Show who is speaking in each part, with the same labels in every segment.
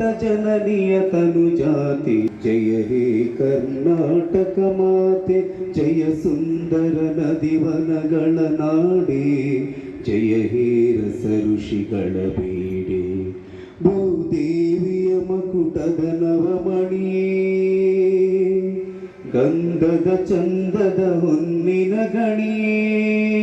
Speaker 1: ಭಾರತ ಜನನಿಯ ತನು ಜಾತಿ ಜಯ ಹೇ ಕರ್ನಾಟಕ ಮಾತೆ, ಜಯ ಸುಂದರ ನದಿವನಗಳ ನಾಡೆ. ಜಯ ಹೇ ರಸ ಋಷಿಗಳ ಬೇಡೆ. ಭೂದೇವಿಯ ಮಕುಟದ ನವಮಣಿಯೇ. ಗಂಧದ ಚಂದದ ಹೊನ್ನಿನ ಗಣಿಯೇ.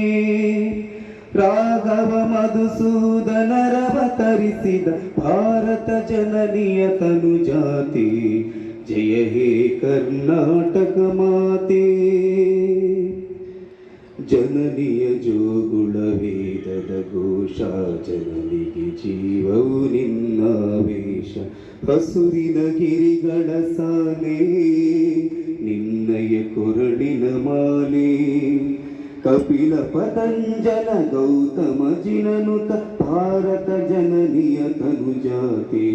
Speaker 1: ರಾಘವ ಮಧುಸೂದನರವತರಿಸಿದ ಭಾರತ ಜನನಿಯ ತನು ಜಾತಿ ಜಯ ಹೇ ಕರ್ನಾಟಕ ಮಾತೆ. ಜನನಿಯ ಜೋಗುಳ ವೇದದ ಘೋಷ, ಜನನಿಗೆ ಜೀವವು ನಿನ್ನಾವೇಶ ಹಸುರಿನ ಗಿರಿಗಳ ಸಾಲೆ, ನಿನ್ನಯ ಕೊರಳಿನ ಮಾಲೆ కపిల పతంజన గౌతమ జిననుత భారత జననియ తనుజాతే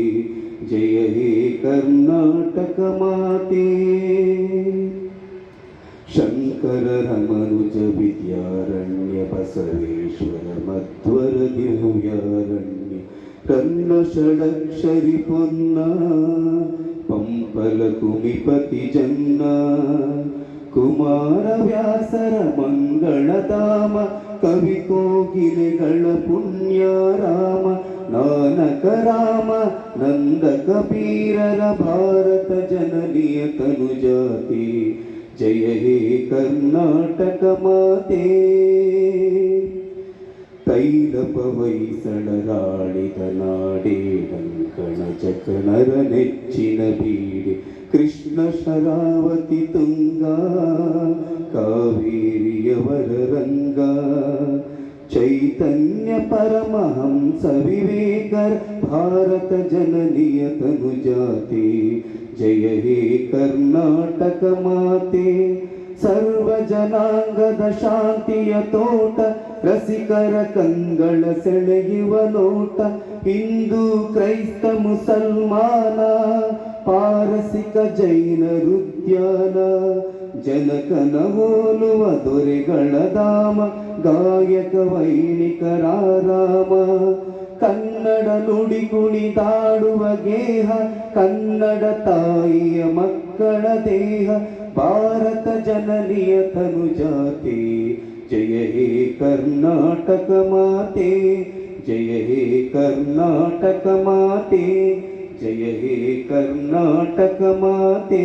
Speaker 1: జయ హే కర్ణాటక మాతే శంకర రమనుజ విద్యారణ్య బసవేశ్వర మధ్వర దివ్యారణ్య కన్న షడక్షరి పొన్న పంపల కుమిపతి జన్నా ಜನ್ನ ಕುಮಾರ ವ್ಯಾಸರ ಮಂಗಳಧಾಮ ಕವಿ ಕೋಗಿಲೆಗಳ ಪುಣ್ಯ ರಾಮ ನಾನಕ ರಾಮ ನಂದ ಕಬೀರರ ಭಾರತ ಜನನಿಯ ತನು ಜಾತಿ ಜಯ ಹೇ ಕರ್ನಾಟಕ ಮಾತೆ ತೈಲಪ ಹೊಯ್ಸಳರಾಳಿದ ನಾಡೇ ಕಂಕಣ ಚಕಣರ ನೆಚ್ಚಿನ ಬೀಡೆ ಕೃಷ್ಣ ಶರಾವತಿ ತುಂಗ ಕಾವೇರಿಯವರ ರಂಗ ಚೈತನ್ಯ ಪರಮಹಂಸ ವಿವೇಕರ ಭಾರತ ಜನನಿಯ ತನು ಜಾತಿ ಜಯ ಹೇ ಕರ್ನಾಟಕ ಮಾತೆ ಸರ್ವ ಜನಾಂಗದ ಶಾಂತಿಯ ತೋಟ, ರಸಿಕರ ಕಂಗಳ ಸೆಳೆಯುವ ನೋಟ ಹಿಂದೂ ಕ್ರೈಸ್ತ ಮುಸಲ್ಮಾನ, ಪಾರಸಿಕ ಜೈನರುದ್ಯಾನ ಜನಕನ ಹೋಲುವ ದೊರೆಗಳ ಧಾಮ, ಗಾಯಕ ವೈಣಿಕರ ರಾಮ ಕನ್ನಡ ನುಡಿ ಕುಣಿದಾಡುವ ಗೇಹ, ಕನ್ನಡ ತಾಯಿಯ ಮಕ್ಕಳ ದೇಹ, ಭಾರತ ಜನನಿಯ ತನು ಜಾತಿ ಜಯ ಹೇ ಕರ್ನಾಟಕ ಮಾತೆ, ಜಯ ಹೇ ಕರ್ನಾಟಕ ಮಾತೆ, ಜಯ ಹೇ ಕರ್ನಾಟಕ ಮಾತೆ.